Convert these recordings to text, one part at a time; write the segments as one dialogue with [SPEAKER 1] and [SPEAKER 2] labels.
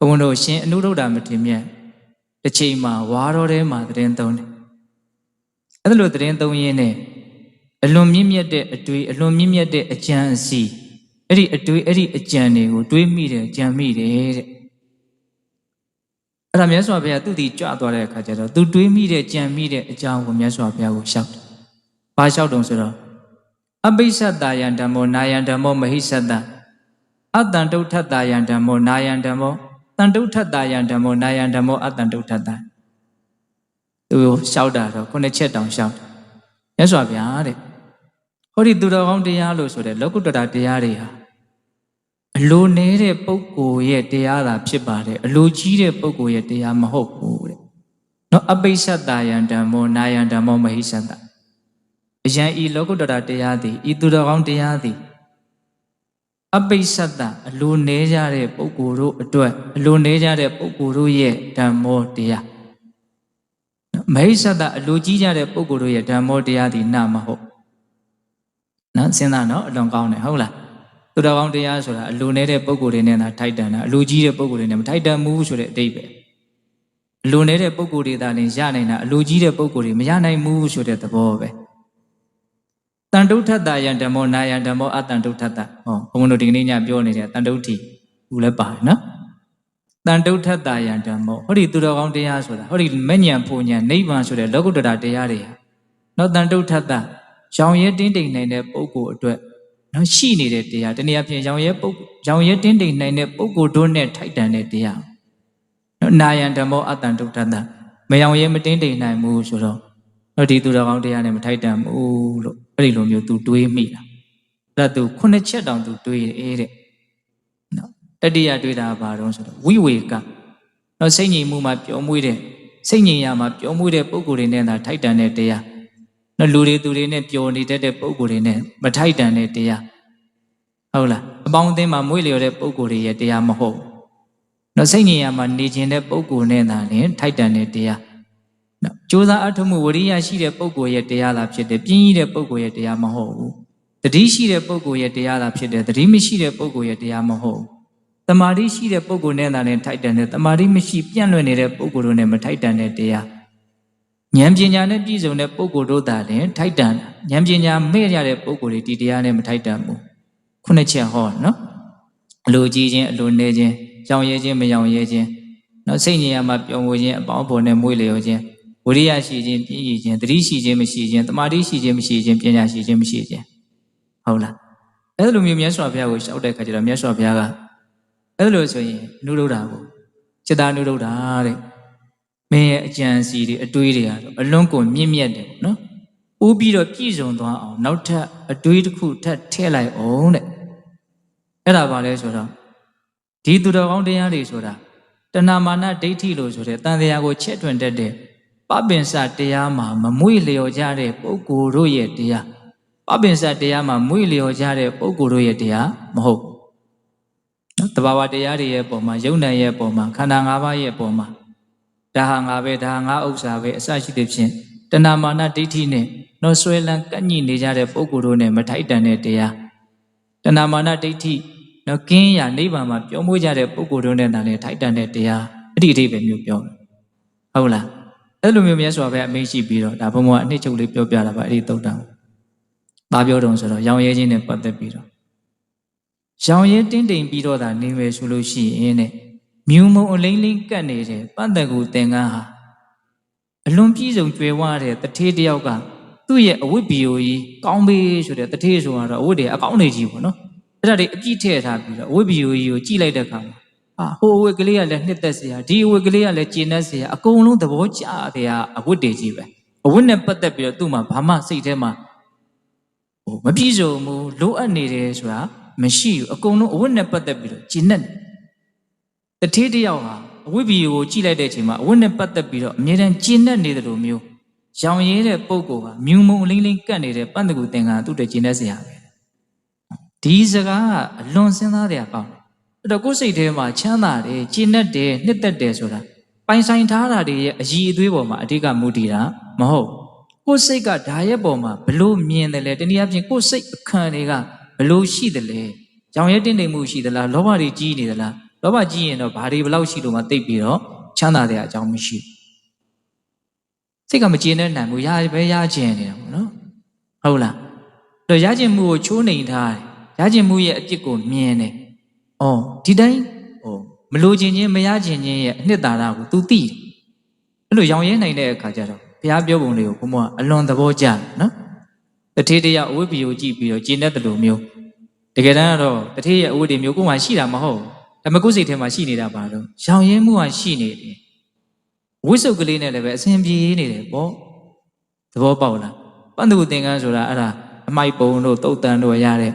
[SPEAKER 1] ဘုန်းတို့ရှင်အနုရုဒ္ဓမထေရမြတ်တစ်ချိန်မှာဝါတော်ထဲမှာသတင်းသုံးတယ်အဲ့ဒါလိုသတင်းသုံးရင်းနဲ့အလွန်မြင့်မြတ်တဲ့အတွေ့အလွန်မြင့်မြတ်တဲ့အကြံအစီအဲ့ဒီအတွေ့အဲ့ဒီအကြံတွေကိုတွေးမိတယ်ကြံမိတယ်တဲ့အဲ့ဒါမြတ်စွာဘုရားသူတည်ကြွသွားတဲ့အခါကျတော့သူတွေးမိတဲ့ကြံမိတဲ့အကြောင်းကိုမြတ်စွာဘုရားကိုရှောက်တယ်။ဘာရှောက်တုံဆိုတော့အပိစ္ဆတယံဓမ္မောနာယံဓမ္မောမဟိစ္ဆတအတ္တံတုဋ္ဌတယံဓမ္မောနာယံဓမ္မော တန်တုဋ္ဌတယံဓမ္မောနာယံဓမ္မောအတ္တံတုဋ္ဌတသူရှောက်တာတော့ခုနှစ်ချက်တောင်ရှောက်တယ်။မြတ်စွာဘုရားတဲ့ဟောဒီသူတော်ကောင်းတရားလို့ဆိုတဲ့လောကုတ္တရာတရားတွေဟာအလိုနေတဲ့ပုဂ္ဂိုလ်ရဲ့တရားသာဖြစ်ပါတယ်အလိုကြီးတဲ့ပုဂ္ဂိုလ်ရဲ့တရားမဟုတ်ဘူးတဲ့နော်အပိစ္ဆတယံဓမ္မောနာယံဓမ္မောမဟိစ္ဆတအယံဤလောကုတ္တရာတရားသည်ဤသူတော်ကောင်းတရားသည် အပိစ္ဆတအလိုနေကြတဲ့ပုဂ္ဂိုလ်တို့အတွက်အလိုနေကြတဲ့ပုဂ္ဂိုလ်တို့ရဲ့ဓမ္မောတရားနော်မဟိစ္ဆတအလိုကြီးကြတဲ့ပုဂ္ဂိုလ်တို့ရဲ့ဓမ္မောတရားသည်နာမဟုတ်နော်စဉ်းစားနော်အလွန်ကောင်းတယ်ဟုတ်လားသူတော်ကောင်းတရားဆိုတာအလိုနေတဲ့ပုံကိုယ်တွေနဲ့သာထိုက်တန်တာအလိုကြီးတဲ့ပုံကိုယ်တွေနဲ့မထိုက်တန်ဘူးဆိုတဲ့အတိတ်ပဲအလိုနေတဲ့ပုံကိုယ်တွေသာလင်ရနိုင်တာအလိုကြီးတဲ့ပုံကိုယ်တွေမရနိုင်ဘူးဆိုတဲ့သဘောပဲ တန်တုဋ္ဌတယံဓမ္မောနာယံဓမ္မောအတန်တုဋ္ဌတဟောဘုံတို့ဒီကနေ့ညပြောနေတဲ့တန်တုဋ္ဌိဘူးလည်းပါတယ်နော်တန်တုဋ္ဌတယံဓမ္မောဟောဒီသူတော်ကောင်းတရားဆိုတာဟောဒီမညံပူညံနိဗ္ဗာန်ဆိုတဲ့လောကုတ္တရာတရားတွေဟာနော်တန်တုဋ္ဌတရောင်ရဲတင်းတိမ်နိုင်တဲ့ပုံကိုယ်အတွက်နော်ရှိနေတဲ့တရားတနည်းအားဖြင့်ရောင်ရဲပုတ်ရောင်ရဲတင်းတိမ်နိုင်တဲ့ပုဂ္ဂိုလ်တို့နဲ့ထိုက်တန်တဲ့တရားနော်နာယံဓမ္မောအတ္တန်ဒုဋ္ဌတမရောင်ရဲမတင်းတိမ်နိုင်ဘူးဆိုတော့ နော်ဒီသူတော်ကောင်းတရားနဲ့မထိုက်တန်ဘူးလို့အဲ့ဒီလိုမျိုး तू တွေးမိတာအဲ့ဒါ तू ခုနှစ်ချက်တောင် तू တွေးတယ်တဲ့နော်တတိယတွေးတာကဘာတော့ဆိုတော့ဝိဝေကနော်စိတ်ငြိမ်မှုမှာပျော်မွေ့တဲ့စိတ်ငြိမ်ရမှာပျော်မွေ့တဲ့ပုဂ္ဂိုလ်တွေနဲ့သာထိုက်တန်တဲ့တရားနော်လူတွေသူတွေနဲ့ပျော်နေတတ်တဲ့ပုံကိုယ်တွေနဲ့မထိုက်တန်တဲ့တရားဟုတ်လားအပေါင်းအသင်းမှာမွေးလျော်တဲ့ပုံကိုယ်တွေရဲ့တရားမဟုတ်နော်စိတ်ညင်ရမှာနေခြင်းတဲ့ပုံကိုယ်နဲ့သာလင်ထိုက်တန်တဲ့တရားနော် ကြိုးစားအထုမှုဝရိယရှိတဲ့ပုံကိုယ်ရဲ့တရားလားဖြစ်တယ်ပြင်းကြီးတဲ့ပုံကိုယ်ရဲ့တရားမဟုတ်ဘူးတတိရှိတဲ့ပုံကိုယ်ရဲ့တရားလားဖြစ်တယ်တတိမရှိတဲ့ပုံကိုယ်ရဲ့တရားမဟုတ်တမာတိရှိတဲ့ပုံကိုယ်နဲ့သာလင်ထိုက်တန်တဲ့တမာတိမရှိပြန့်လွင့်နေတဲ့ပုံကိုယ်တို့နဲ့မထိုက်တန်တဲ့တရားဉာဏ်ပညာနဲ့ပြည့်စုံတဲ့ပုဂ္ဂိုလ်တို့သာလျှင်ထိုက်တန်ဉာဏ်ပညာမဲ့ရတဲ့ပုဂ္ဂိုလ်တွေဒီတရားနဲ့မထိုက်တန်ဘူးခုနှစ်ချက်ဟောနော်အလိုကြီးခြင်းအလိုနေခြင်းရောင်ရဲခြင်းမရောင်ရဲခြင်းနော်စိတ်ဉာဏ်မှာပျော်မွေခြင်းအပေါင်းအဖော်နဲ့မွေးလျော်ခြင်း ဝိရိယရှိခြင်းပြည့်ရည်ခြင်းတတိရှိခြင်းမရှိခြင်းတမာတိရှိခြင်းမရှိခြင်းပညာရှိခြင်းမရှိခြင်းဟုတ်လားအဲ့လိုမျိုးမြတ်စွာဘုရားကိုရှောက်တဲ့ခါကျတော့မြတ်စွာဘုရားကအဲ့လိုဆိုရင်နုဒုဒ္ဓကိုจิตာနုဒုဒ္ဓတဲ့မင်းရဲ့အကြံစီတွေအတွေးတွေကတော့အလွန်ကိုမြင့်မြတ်တယ်ပေါ့နော်။ဦးပြီးတော့ပြည့်စုံသွားအောင်နောက်ထပ်အတွေးတစ်ခုထပ်ထည့်လိုက်အောင်တဲ့။အဲ့ဒါပါလဲဆိုတော့ဒီသူတော်ကောင်းတရားတွေဆိုတာတဏမာနဒိဋ္ဌိလို့ဆိုတဲ့တန်တရားကိုချက်ထွင်တတ်တဲ့ ပပင်စတရားမှာမမွေ့လျော်ကြတဲ့ပုဂ္ဂိုလ်တို့ရဲ့တရားပပင်စတရားမှာမွေ့လျော်ကြတဲ့ပုဂ္ဂိုလ်တို့ရဲ့တရားမဟုတ်ဘူး။နော်တဘာဝတရားတွေရဲ့ပုံမှာယုံနာရဲ့ပုံမှာခန္ဓာ၅ပါးရဲ့ပုံမှာဒါဟာငါပဲဒါဟာငါဥစ္စာပဲအစရှိတဲ့ဖြင့်တဏမာနဒိဋ္ဌိနဲ့နော်ဆွဲလန်းကန့်ညိနေကြတဲ့ပုဂ္ဂိုလ်တို့နဲ့မထိုက်တန်တဲ့တရားတဏမာနဒိဋ္ဌိနော်ကင်းရနိဗ္ဗာန်မှာပြောမွေးကြတဲ့ပုဂ္ဂိုလ်တို့နဲ့တန်လည်းထိုက်တန်တဲ့တရားအဲ့ဒီအဓိပ္ပာယ်မျိုးပြောတယ်ဟုတ်လား အဲ့လိုမျိုးမြတ်စွာဘုရားအမိန့်ရှိပြီးတော့ဒါဘုံဘုံကအနှစ်ချုပ်လေးပြောပြတာပါအဲ့ဒီသုတ်တံဘာပြောတုံးဆိုတော့ရောင်ရဲခြင်းနဲ့ပတ်သက်ပြီးတော့ရောင်ရဲတင်းတိမ်ပြီးတော့ဒါနေမယ်ဆိုလို့ရှိရင်တဲ့မြူမုံအလိမ့်လိမ့်ကတ်နေတဲ့ပန့်တကူသင်္ကန်းဟာအလွန်ပြည့်စုံကြွယ်ဝတဲ့တထေးတယောက်ကသူ့ရဲ့အဝတ်ဘီယိုကြီးကောင်းပေးဆိုတဲ့တထေးဆိုတော့အဝတ်တွေအကောင်းနေကြီးပေါ့နော်အဲ့ဒါတွေအပြည့်ထည့်ထားပြီးတော့အဝတ်ဘီယိုကြီးကိုကြည့်လိုက်တဲ့အခါမှာ ဟာဟိုအဝတ်ကလေးကလည်းနှစ်သက်စရာဒီအဝတ်ကလေးကလည်းကျဉ်တ်စရာအကုန်လုံးသဘောကျတဲ့အဝတ်တွေကြီးပဲအဝတ်နဲ့ပတ်သက်ပြီးတော့သူ့မှာဘာမှစိတ်ထဲမှာဟိုမပြည့်စုံဘူးလိုအပ်နေတယ်ဆိုတာမရှိဘူးအကုန်လုံးအဝတ်နဲ့ပတ်သက်ပြီးတော့ကျဉ်တ်တထေးတယောက်ဟာအဝိဘီကိုကြည့်လိုက်တဲ့အချိန်မှာအဝတ်နဲ့ပတ်သက်ပြီးတော့အမြဲတမ်းကျဉ်တ်နေတယ်လို့မျိုးရောင်ရဲတဲ့ပုံကောမြူမုံအလင်းလင်းကတ်နေတဲ့ပန့်တကူသင်္ကန်းသူ့တကျဉ်တ်စရာပဲဒီစကားကအလွန်စဉ်းစားတဲ့အကောင်း အဲ့တော့ကိုယ်စိတ်ထဲမှာချမ်းသာတယ်ကျဉ်တ်တယ်နှစ်သက်တယ်ဆိုတာပိုင်ဆိုင်ထားတာတွေရဲ့အည်အသွေးပေါ်မှာအဓိကမူတည်တာမဟုတ်ကိုယ်စိတ်ကဓာရဲ့ပေါ်မှာဘလို့မြင်တယ်လဲတနည်းအားဖြင့်ကိုယ်စိတ်အခန့်တွေကဘလို့ရှိတယ်လဲရောင်ရဲတင်းတိမ်မှုရှိသလားလောဘတွေကြီးနေသလားလောဘကြီးရင်တော့ဘာတွေဘလောက်ရှိလို့မှတိတ်ပြီးတော့ချမ်းသာတဲ့အကြောင်းမရှိဘူးစိတ်ကမကျေနပ်နိုင်ဘူးရပဲရကျင်နေတာပေါ့နော်ဟုတ်လားတော့ရကျင်မှုကိုချိုးနှိမ်ထားတယ်ရကျင်မှုရဲ့အပြစ်ကိုမြင်တယ် အော်ဒီတိုင်းဟိုမလိုချင်ခြင်းမရချင်ခြင်းရဲ့အနှစ်သာရကို तू သိတယ်အဲ့လိုရောင်ရဲနိုင်တဲ့အခါကျတော့ဘုရားပြောပုံလေးကိုဘုံကအလွန်သဘောကျတယ်နော်တထေးတရားအဝိပ္ပယကိုကြည့်ပြီးတော့ကျင့်တတ်တယ်လို့မျိုးတကယ်တမ်းကတော့တထေးရဲ့အဝိတ္တမျိုးကိုယ်မှရှိတာမဟုတ်ဘူးဒါပေမဲ့ကိုယ်စိတ်ထဲမှာရှိနေတာပါတော့ရောင်ရဲမှုကရှိနေတယ်ဝိစုပ်ကလေးနဲ့လည်းပဲအစဉ်ပြေနေတယ်ပေါ့သဘောပေါက်လားပန္နုသင်္ကန်းဆိုတာအဲ့ဒါအမိုက်ပုံတို့တုတ်တန်တို့ရတဲ့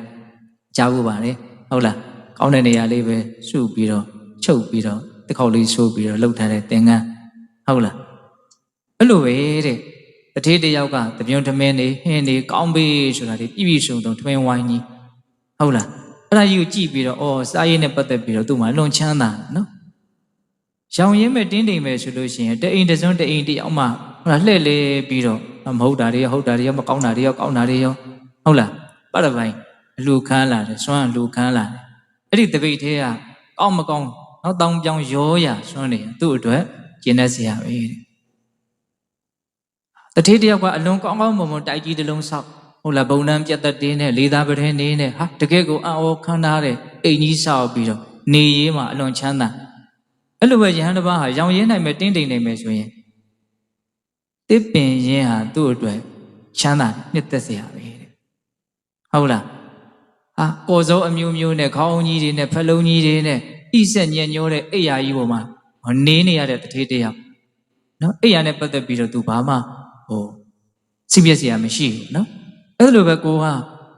[SPEAKER 1] ကြားဖို့ပါလေဟုတ်လား ကောင်းတဲ့နေရာလေးပဲစုပြီးတော့ချုပ်ပြီးတော့တစ်ခေါက်လေးဆိုးပြီးတော့လှုပ်ထားတဲ့သင်္ကန်းဟုတ်လားအဲ့လိုပဲတဲ့တထေးတစ်ယောက်ကတပြုံထမင်းနေဟင်းနေကောင်းပြီဆိုတာဒီပြည့်ပြည့်စုံစုံထမင်းဝိုင်းကြီးဟုတ်လားအဲ့ဒါကြီးကိုကြည့်ပြီးတော့အော်စားရည်နဲ့ပတ်သက်ပြီးတော့သူ့မှာလွန်ချမ်းသာတယ်နော်ရောင်ရင်းမဲ့တင်းတိမ်မဲ့ဆိုလို့ရှိရင်တအိမ်တစ်စုံတအိမ်တစ်ယောက်မှဟုတ်လားလှည့်လေပြီးတော့မဟုတ်တာတွေရောဟုတ်တာတွေရောမကောင်းတာတွေရောကောင်းတာတွေရောဟုတ်လားပတ်တပိုင်းအလူခမ်းလာတယ်စွမ်းအလူခမ်းလာတယ် အဲ့ဒီတပိတ်သေးကကောင်းမကောင်းနောက်တောင်းပြောင်းရောရစွမ်းနေသူ့အတွက်ကျင့်တတ်စရာပဲတဲ့တထေးတယောက်ကအလွန်ကောင်းကောင်းမွန်မွန်တိုက်ကြီးတစ်လုံးဆောက်ဟုတ်လားဘုံနှံပြတ်သက်တင်းနဲ့လေးသားပထဲနေနဲ့ဟာတကယ်ကိုအံ့ဩခမ်းနားတဲ့အိမ်ကြီးဆောက်ပြီးတော့နေရေးမှာအလွန်ချမ်းသာအဲ့လိုပဲယဟန်တစ်ပါးဟာရောင်ရဲနိုင်မယ်တင်းတိမ်နိုင်မယ်ဆိုရင်တစ်ပင်ရင်းဟာသူ့အတွက်ချမ်းသာနှစ်သက်စရာပဲတဲ့ဟုတ်လား ဟာကော်စောအမျိုးမျိုးနဲ့ခေါင်းကြီးတွေနဲ့ဖလုံးကြီးတွေနဲ့ဣဆက်ညံ့ညိုးတဲ့အိယာကြီးပေါ်မှာနေနေရတဲ့တထေးတယောက်နော်အိယာနဲ့ပတ်သက်ပြီးတော့သူဘာမှဟိုစိပြက်စရာမရှိဘူးနော်အဲ့လိုပဲကိုဟာ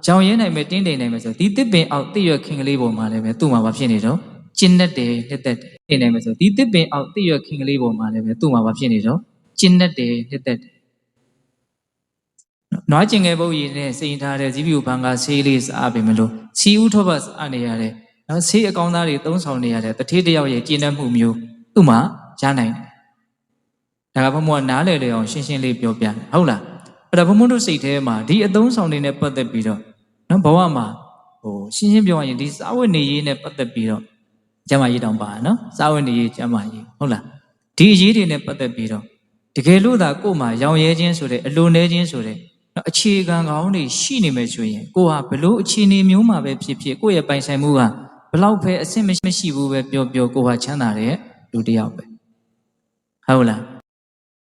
[SPEAKER 1] ကြောင်ရဲနိုင်မယ်တင်းတိမ်နိုင်မယ်ဆိုဒီတစ်ပင်အောက်တိရွက်ခင်ကလေးပေါ်မှာလည်းပဲသူ့မှာဘာဖြစ်နေတော့ကျင့်တတ်တယ်နှစ်သက်တယ်နေနိုင်မယ်ဆိုဒီတစ်ပင်အောက်တိရွက်ခင်ကလေးပေါ်မှာလည်းပဲသူ့မှာဘာဖြစ်နေတော့ကျင့်တတ်တယ်နှစ်သက်တယ် နွားကျင်ငယ်ပုတ်ရည်နဲ့စိန်ထားတဲ့ဇီးပြူဘန်ကဆေးလေးစားပြီမလို့စီဦးထောပတ်စားနေရတဲ့နော်ဆေးအကောင်သားတွေသုံးဆောင်နေရတဲ့တထေးတယောက်ရဲ့ကျင့်တတ်မှုမျိုးသူ့မှာရနိုင်တယ်ဒါကဘုံဘုံကနားလည်လေအောင်ရှင်းရှင်းလေးပြောပြတယ်ဟုတ်လားအဲ့ဒါဘုံဘုံတို့စိတ်ထဲမှာဒီအသုံးဆောင်တွေနဲ့ပတ်သက်ပြီးတော့နော်ဘဝမှာဟိုရှင်းရှင်းပြောရရင်ဒီစာဝတ်နေရေးနဲ့ပတ်သက်ပြီးတော့ကျမ်းမာရေးတောင်ပါနော်စာဝတ်နေရေးကျမ်းမာရေးဟုတ်လားဒီအရေးတွေနဲ့ပတ်သက်ပြီးတော့တကယ်လို့သာကို့မှာရောင်ရဲခြင်းဆိုတဲ့အလိုနေခြင်းဆိုတဲ့ နော်အခြေခံကောင်းတွေရှိနေမယ်ဆိုရင်ကိုဟာဘလို့အခြေအနေမျိုးမှာပဲဖြစ်ဖြစ်ကိုယ့်ရဲ့ပိုင်ဆိုင်မှုကဘလောက်ပဲအဆင့်မရှိဘူးပဲပြောပြောကိုဟာချမ်းသာတဲ့လူတစ်ယောက်ပဲဟုတ်လား